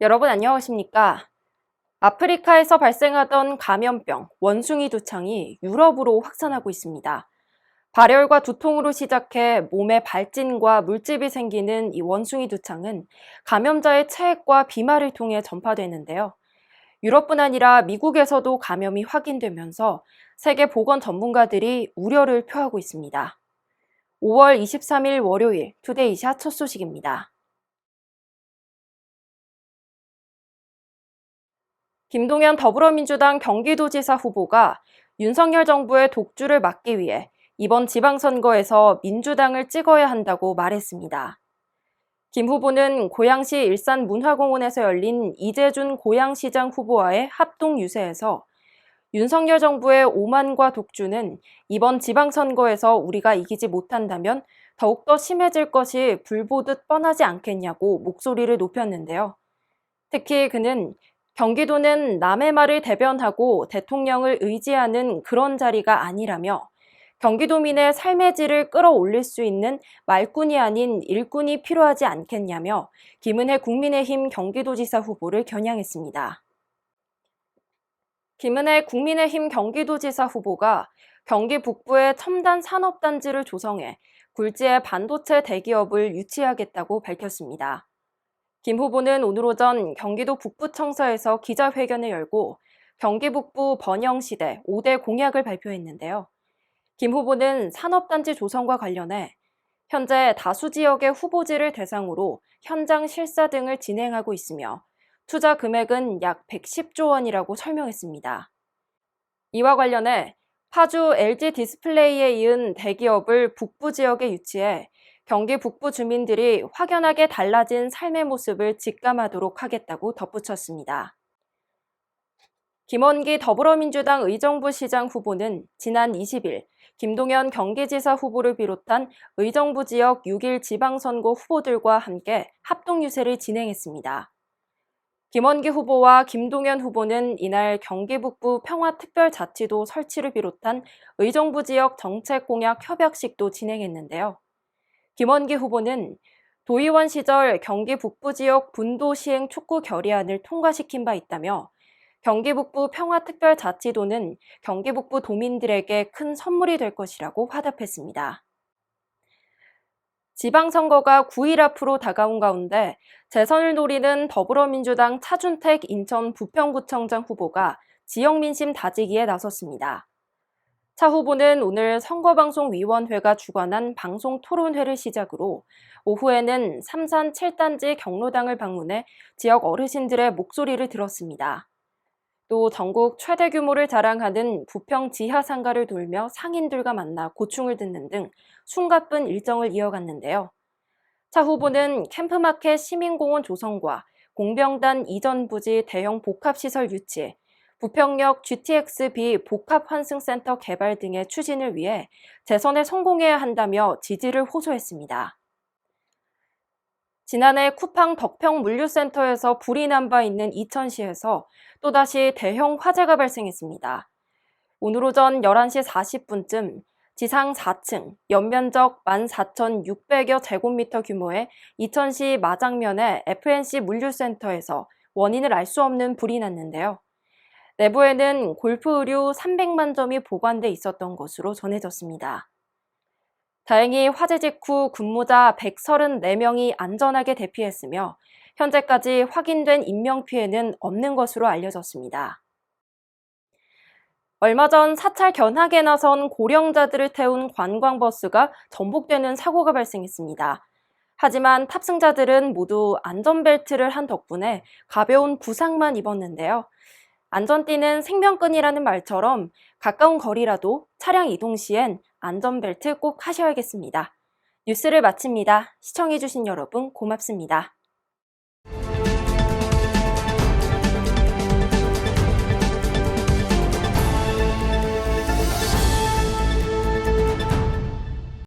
여러분 안녕하십니까? 아프리카에서 발생하던 감염병 원숭이 두창이 유럽으로 확산하고 있습니다. 발열과 두통으로 시작해 몸에 발진과 물집이 생기는 이 원숭이 두창은 감염자의 체액과 비말을 통해 전파되는데요. 유럽뿐 아니라 미국에서도 감염이 확인되면서 세계 보건 전문가들이 우려를 표하고 있습니다. 5월 23일 월요일 투데이 샷 첫 소식입니다. 김동연 더불어민주당 경기도지사 후보가 윤석열 정부의 독주를 막기 위해 이번 지방선거에서 민주당을 찍어야 한다고 말했습니다. 김 후보는 고양시 일산 문화공원에서 열린 이재준 고양시장 후보와의 합동 유세에서 윤석열 정부의 오만과 독주는 이번 지방선거에서 우리가 이기지 못한다면 더욱더 심해질 것이 불보듯 뻔하지 않겠냐고 목소리를 높였는데요. 특히 그는 경기도는 남의 말을 대변하고 대통령을 의지하는 그런 자리가 아니라며 경기도민의 삶의 질을 끌어올릴 수 있는 말꾼이 아닌 일꾼이 필요하지 않겠냐며 김은혜 국민의힘 경기도지사 후보를 겨냥했습니다. 김은혜 국민의힘 경기도지사 후보가 경기 북부에 첨단 산업단지를 조성해 굴지의 반도체 대기업을 유치하겠다고 밝혔습니다. 김 후보는 오늘 오전 경기도 북부청사에서 기자회견을 열고 경기 북부 번영시대 5대 공약을 발표했는데요. 김 후보는 산업단지 조성과 관련해 현재 다수 지역의 후보지를 대상으로 현장 실사 등을 진행하고 있으며 투자 금액은 약 110조 원이라고 설명했습니다. 이와 관련해 파주 LG 디스플레이에 이은 대기업을 북부 지역에 유치해 경기 북부 주민들이 확연하게 달라진 삶의 모습을 직감하도록 하겠다고 덧붙였습니다. 김원기 더불어민주당 의정부 시장 후보는 지난 20일 김동연 경기지사 후보를 비롯한 의정부 지역 6일 지방선거 후보들과 함께 합동유세를 진행했습니다. 김원기 후보와 김동연 후보는 이날 경기 북부 평화특별자치도 설치를 비롯한 의정부 지역 정책 공약 협약식도 진행했는데요. 김원기 후보는 도의원 시절 경기 북부 지역 분도 시행 촉구 결의안을 통과시킨 바 있다며 경기 북부 평화특별자치도는 경기 북부 도민들에게 큰 선물이 될 것이라고 화답했습니다. 지방선거가 9일 앞으로 다가온 가운데 재선을 노리는 더불어민주당 차준택 인천 부평구청장 후보가 지역 민심 다지기에 나섰습니다. 차 후보는 오늘 선거방송위원회가 주관한 방송 토론회를 시작으로 오후에는 삼산 7단지 경로당을 방문해 지역 어르신들의 목소리를 들었습니다. 또 전국 최대 규모를 자랑하는 부평 지하 상가를 돌며 상인들과 만나 고충을 듣는 등 숨가쁜 일정을 이어갔는데요. 차 후보는 캠프마켓 시민공원 조성과 공병단 이전 부지 대형 복합시설 유치, 부평역 GTX-B 복합환승센터 개발 등의 추진을 위해 재선에 성공해야 한다며 지지를 호소했습니다. 지난해 쿠팡 덕평 물류센터에서 불이 난 바 있는 이천시에서 또다시 대형 화재가 발생했습니다. 오늘 오전 11시 40분쯤 지상 4층, 연면적 14,600여 제곱미터 규모의 이천시 마장면의 FNC 물류센터에서 원인을 알 수 없는 불이 났는데요. 내부에는 골프 의류 300만 점이 보관돼 있었던 것으로 전해졌습니다. 다행히 화재 직후 근무자 134명이 안전하게 대피했으며 현재까지 확인된 인명피해는 없는 것으로 알려졌습니다. 얼마 전 사찰 견학에 나선 고령자들을 태운 관광버스가 전복되는 사고가 발생했습니다. 하지만 탑승자들은 모두 안전벨트를 한 덕분에 가벼운 부상만 입었는데요. 안전띠는 생명끈이라는 말처럼 가까운 거리라도 차량 이동 시엔 안전벨트 꼭 하셔야겠습니다. 뉴스를 마칩니다. 시청해주신 여러분 고맙습니다.